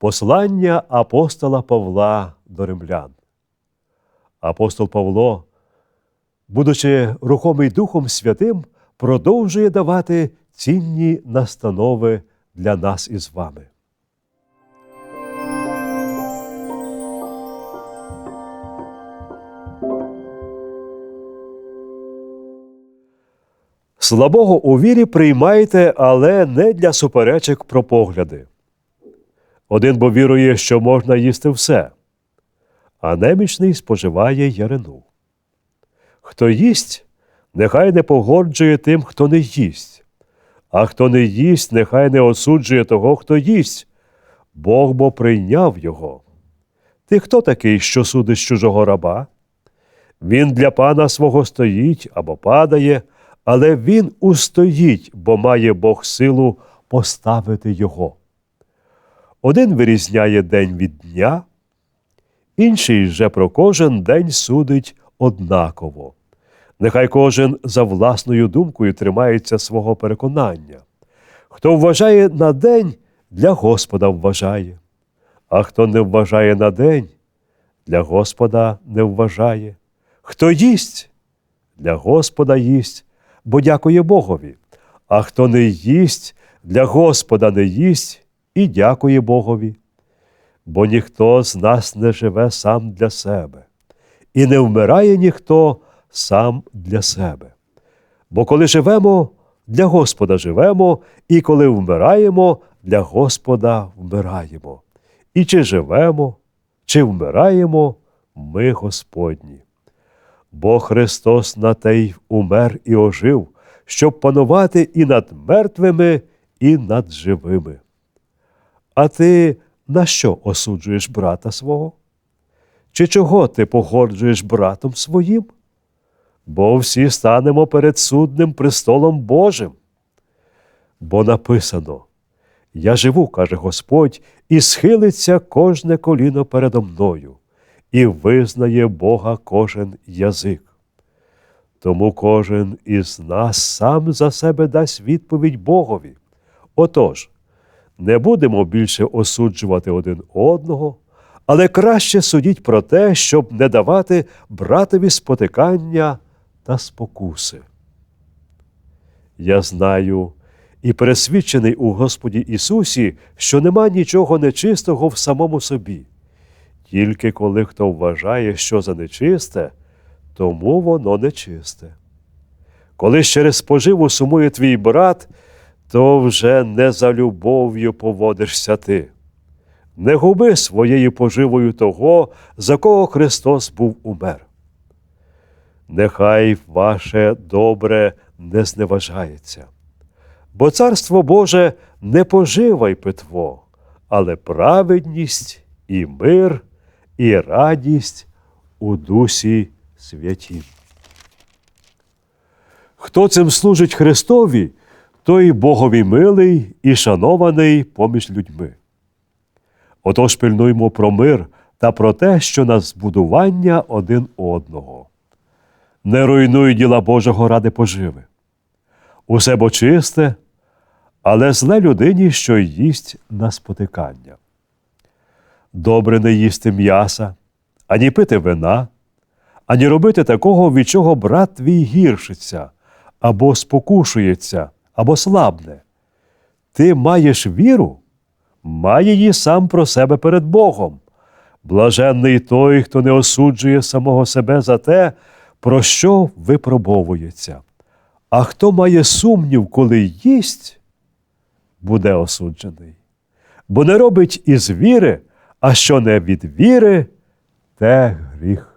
Послання апостола Павла до римлян. Апостол Павло, будучи рухомий Духом Святим, продовжує давати цінні настанови для нас із вами. Слабого у вірі приймайте, але не для суперечок про погляди. Один бо вірує, що можна їсти все, а немічний споживає ярину. Хто їсть, нехай не погоджує тим, хто не їсть, а хто не їсть, нехай не осуджує того, хто їсть, Бог бо прийняв його. Ти хто такий, що судиш чужого раба? Він для пана свого стоїть або падає, але він устоїть, бо має Бог силу поставити його. Один вирізняє день від дня, інший же про кожен день судить однаково. Нехай кожен за власною думкою тримається свого переконання. Хто вважає на день, для Господа вважає, а хто не вважає на день, для Господа не вважає. Хто їсть, для Господа їсть, бо дякує Богові, а хто не їсть, для Господа не їсть і дякує Богові. Бо ніхто з нас не живе сам для себе, і не вмирає ніхто сам для себе. Бо коли живемо, для Господа живемо, і коли вмираємо, для Господа вмираємо. І чи живемо, чи вмираємо, ми Господні. Бо Христос на те й умер і ожив, щоб панувати і над мертвими, і над живими. А ти на що осуджуєш брата свого? Чи чого ти погоджуєш братом своїм? Бо всі станемо перед судним престолом Божим. Бо написано Я живу, каже Господь, і схилиться кожне коліно передо мною, і визнає Бога кожен язик. Тому кожен із нас сам за себе дасть відповідь Богові. Отож, не будемо більше осуджувати один одного, але краще судіть про те, щоб не давати братові спотикання та спокуси. Я знаю і пересвідчений у Господі Ісусі, що нема нічого нечистого в самому собі. Тільки коли хто вважає, що за нечисте, тому воно нечисте. Коли через споживу сумує твій брат, то вже не за любов'ю поводишся ти. Не губи своєю поживою того, за кого Христос був умер. Нехай ваше добре не зневажається, бо Царство Боже не пожива й питво, але праведність і мир, і радість у дусі святім. Хто цим служить Христові, той Богові милий і шанований поміж людьми. Отож пильнуймо про мир та про те, що на збудування один одного. Не руйнуй діла Божого ради поживи. Усе бо чисте, але зле людині, що їсть на спотикання. Добре не їсти м'яса, ані пити вина, ані робити такого, від чого брат твій гіршиться, або спокушується, або слабне. Ти маєш віру, має її сам про себе перед Богом. Блаженний той, хто не осуджує самого себе за те, про що випробовується. А хто має сумнів, коли їсть, буде осуджений. Бо не робить із віри, а що не від віри, те гріх.